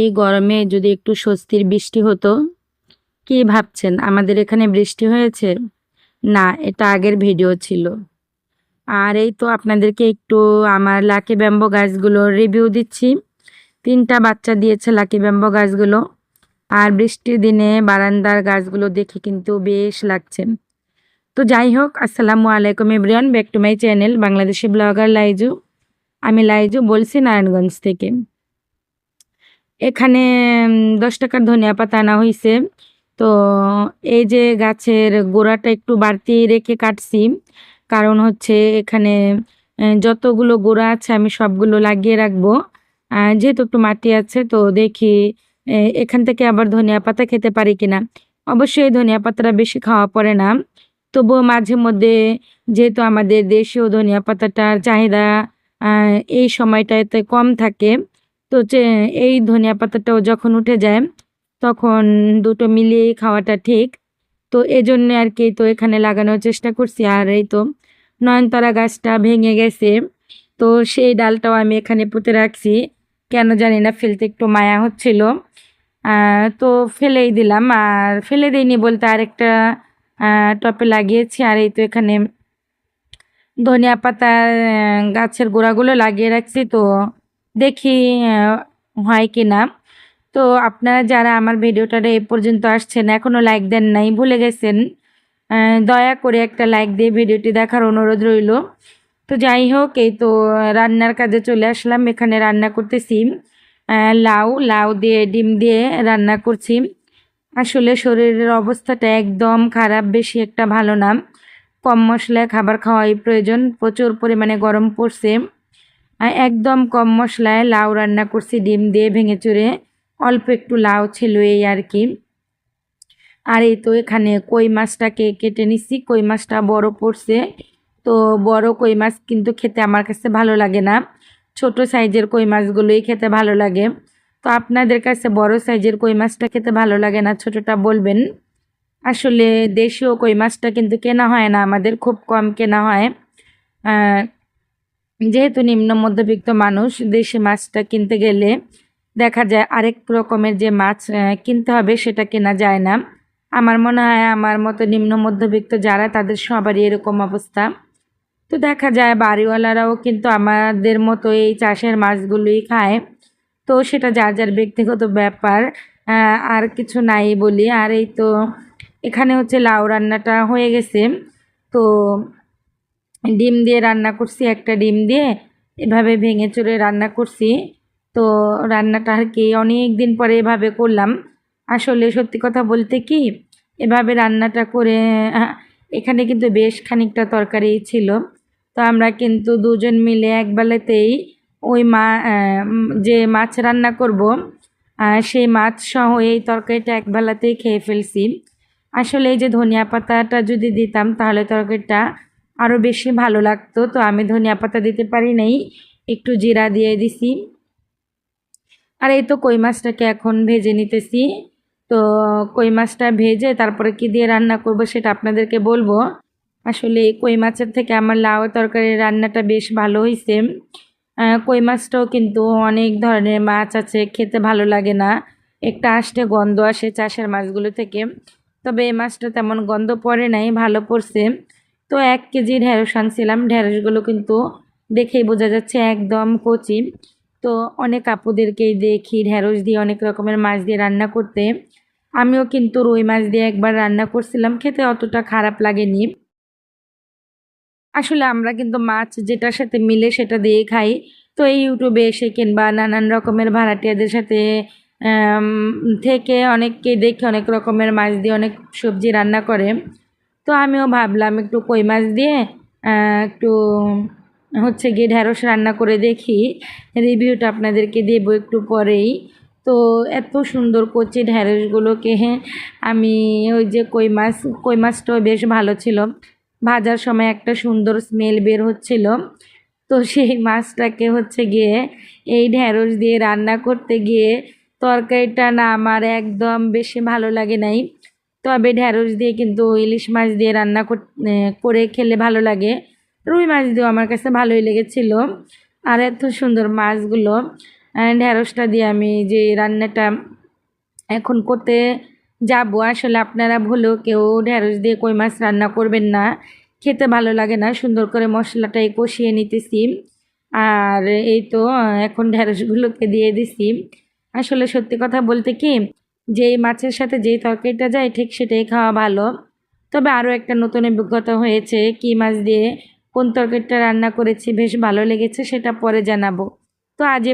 এই গরমে যদি একটু স্বস্তির বৃষ্টি হতো, কি ভাবছেন? আমাদের এখানে বৃষ্টি হয়েছে? না, এটা আগের ভিডিও ছিল। আর এই তো আপনাদেরকে একটু আমার লাকি ব্যাম্বো গাছগুলোর রিভিউ দিচ্ছি। তিনটা বাচ্চা দিয়েছে লাকি ব্যাম্বো গাছগুলো। আর বৃষ্টির দিনে বারান্দার গাছগুলো দেখে কিন্তু বেশ লাগছে। তো যাই হোক, আসসালামু আলাইকুম ইব্রিয়ান back to my channel Bangladeshi blogger Laiju. আমি লাইজু বলছি নারায়ণগঞ্জ থেকে। এখানে দশ টাকার ধনিয়া পাতা আনা হয়েছে তো এই যে গাছের গোড়াটা একটু বাড়তি রেখে কাটছি, কারণ হচ্ছে এখানে যতগুলো গোড়া আছে আমি সবগুলো লাগিয়ে রাখব। যেহেতু একটু মাটি আছে, তো দেখি এখান থেকে আবার ধনিয়া পাতা খেতে পারি কিনা। অবশ্যই ধনিয়া পাতাটা বেশি খাওয়া পড়ে না। তবুও মাঝে মধ্যে যেহেতু আমাদের দেশীয় ধনিয়া পাতাটার চাহিদা এই সময়টাতে কম থাকে তো এই ধনিয়া পাতাটাও যখন উঠে যায়, তখন দুটো মিলিয়ে খাওয়াটা ঠিক। তো এজন্য আর কি তো এখানে লাগানোর চেষ্টা করছি। আর এই তো নয়নতারা গাছটা ভেঙে গেছে। তো সেই ডালটাও আমি এখানে পুঁতে রাখছি। কেন জানি না, ফেলতে একটু মায়া হচ্ছিল। তো ফেলেই দিলাম। আর ফেলে দিইনি বলতে আরেকটা টপে লাগিয়েছি। আর এই তো এখানে ধনিয়া পাতার গাছের গোড়াগুলো লাগিয়ে রাখছি। তো দেখি হয় কি না। তো আপনারা যারা আমার ভিডিওটা এ পর্যন্ত আসছেন এখনও লাইক দেন নাই, ভুলে গেছেন দয়া করে একটা লাইক দিয়ে ভিডিওটি দেখার অনুরোধ রইল। তো যাই হোক, এই তো রান্নার কাজে চলে আসলাম, এখানে রান্না করতেছি লাউ লাউ দিয়ে, ডিম দিয়ে রান্না করছি। আসলে শরীরের অবস্থাটা একদম খারাপ, বেশি একটা ভালো না। কম মশলায় খাবার খাওয়াই প্রয়োজন, প্রচুর পরিমাণে গরম পড়ছে। একদম কম মশলায় লাউ রান্না করছি, ডিম দিয়ে ভেঙে চুরে। অল্প একটু লাউ ছিল এই আর কি। আর এই তো এখানে কই মাছটাকে কেটে নিচ্ছি কই মাছটা বড় পড়ছে। তো বড় কই মাছ কিন্তু খেতে আমার কাছে ভালো লাগে না। ছোট সাইজের কই মাছগুলোই খেতে ভালো লাগে। তো আপনাদের কাছে বড় সাইজের কই মাছটা খেতে ভালো লাগে না, ছোটটা বলবেন। আসলে দেশীয় কই মাছটা কিন্তু কেনা হয় না, আমাদের খুব কম কেনা হয়। যেহেতু নিম্ন মধ্যবিত্ত মানুষ, দেশি মাছটা কিনতে গেলে দেখা যায় আরেক রকমের যে মাছ কিনতে হবে সেটা কেনা যায় না। আমার মনে হয় আমার মতো নিম্ন মধ্যবিত্ত যারা, তাদের সবারই এরকম অবস্থা। তো দেখা যায় বাড়িওয়ালারাও কিন্তু আমাদের মতো এই চাষের মাছগুলোই খায়। তো সেটা যার যার ব্যক্তিগত ব্যাপার আর কিছু নাই বলি। আর এই তো এখানে হচ্ছে লাউ রান্নাটা হয়ে গেছে। তো ডিম দিয়ে রান্না করছি, একটা ডিম দিয়ে। এভাবে ভেঙে চড়ে রান্না করছি। তো রান্নাটা আর কি অনেক দিন পরে এভাবে করলাম। আসলে সত্যি কথা বলতে কি, এভাবে রান্নাটা করে এখানে কিন্তু বেশ খানিকটা তরকারি ছিল। তো আমরা কিন্তু দুজন মিলে একবেলাতেই ওই মা যে মাছ রান্না করব সেই মাছ সহ এই তরকারিটা একবেলাতেই খেয়ে ফেলছি। আসলে এই যে ধনিয়া পাতাটা যদি দিতাম, তাহলে তরকারিটা আরও বেশি ভালো লাগতো, তো আমি ধনিয়া পাতা দিতে পারি নাই, একটু জিরা দিয়ে দিছি। আর এই তো কই মাছটাকে এখন ভেজে নিতেছি। তো কই মাছটা ভেজে তারপরে কি দিয়ে রান্না করব সেটা আপনাদেরকে বলব। আসলে এই কই মাছের থেকে আমার লাউ তরকারির রান্নাটা বেশ ভালো হয়েছে কই মাছটাও কিন্তু অনেক ধরনের মাছ আছে, খেতে ভালো লাগে না। একটা আসতে গন্ধ আসে চাষের মাছগুলো থেকে। তবে এই মাছটা তেমন গন্ধ পড়ে নাই, ভালো পড়ছে। তো এক কেজি ঢেঁড়স আনছিলাম। ঢেঁড়সগুলো কিন্তু দেখেই বোঝা যাচ্ছে একদম কচি। তো অনেক আপুদেরকেই দেখি ঢেঁড়স দিয়ে অনেক রকমের মাছ দিয়ে রান্না করতে। আমিও কিন্তু রুই মাছ দিয়ে একবার রান্না করছিলাম, খেতে অতটা খারাপ লাগেনি। আসলে আমরা কিন্তু মাছ যেটার সাথে মিলে সেটা দিয়ে খাই। তো এই ইউটিউবে এসে কিংবা নানান রকমের ভাড়াটিয়াদের সাথে থেকে অনেককে দেখে অনেক রকমের মাছ দিয়ে অনেক সবজি রান্না করে। তো আমিও ভাবলাম একটু কই মাছ দিয়ে একটু, হচ্ছে গিয়ে ঢ্যাঁড়স রান্না করে দেখি। রিভিউটা আপনাদেরকে দেবো একটু পরেই। তো এত সুন্দর কচি ঢ্যাঁড়সগুলোকে আমি ওই যে কই মাছ, কই মাছটাও বেশ ভালো ছিল। ভাজার সময় একটা সুন্দর স্মেল বের হচ্ছিল। তো সেই মাছটাকে হচ্ছে গিয়ে এই ঢ্যাঁড়স দিয়ে রান্না করতে গিয়ে তরকারিটা না আমার একদম বেশি ভালো লাগে নাই। তবে ঢ্যাঁড়স দিয়ে কিন্তু ইলিশ মাছ দিয়ে রান্না কর- খেলে ভালো লাগে। রুই মাছ দিয়েও আমার কাছে ভালোই লেগেছিল। আর এত সুন্দর মাছগুলো ঢ্যাঁড়সটা দিয়ে আমি যে রান্নাটা এখন করতে যাব, আসলে আপনারা ভুলেও কেউ ঢ্যাঁড়স দিয়ে কই মাছ রান্না করবেন না। খেতে ভালো লাগে না, সুন্দর করে মশলাটাই কষিয়ে নিতেছি। আর এই তো, এখন ঢ্যাঁড়সগুলোকে দিয়ে দিছি। আসলে সত্যি কথা বলতে কি যেই মাছের সাথে যেই তরকারিটা যায়, ঠিক সেটাই খাওয়া ভালো। তবে আরও একটা নতুন অভিজ্ঞতা হয়েছে, কী মাছ দিয়ে কোন তরকারিটা রান্না করেছি, বেশ ভালো লেগেছে, সেটা পরে জানাব। তো আজ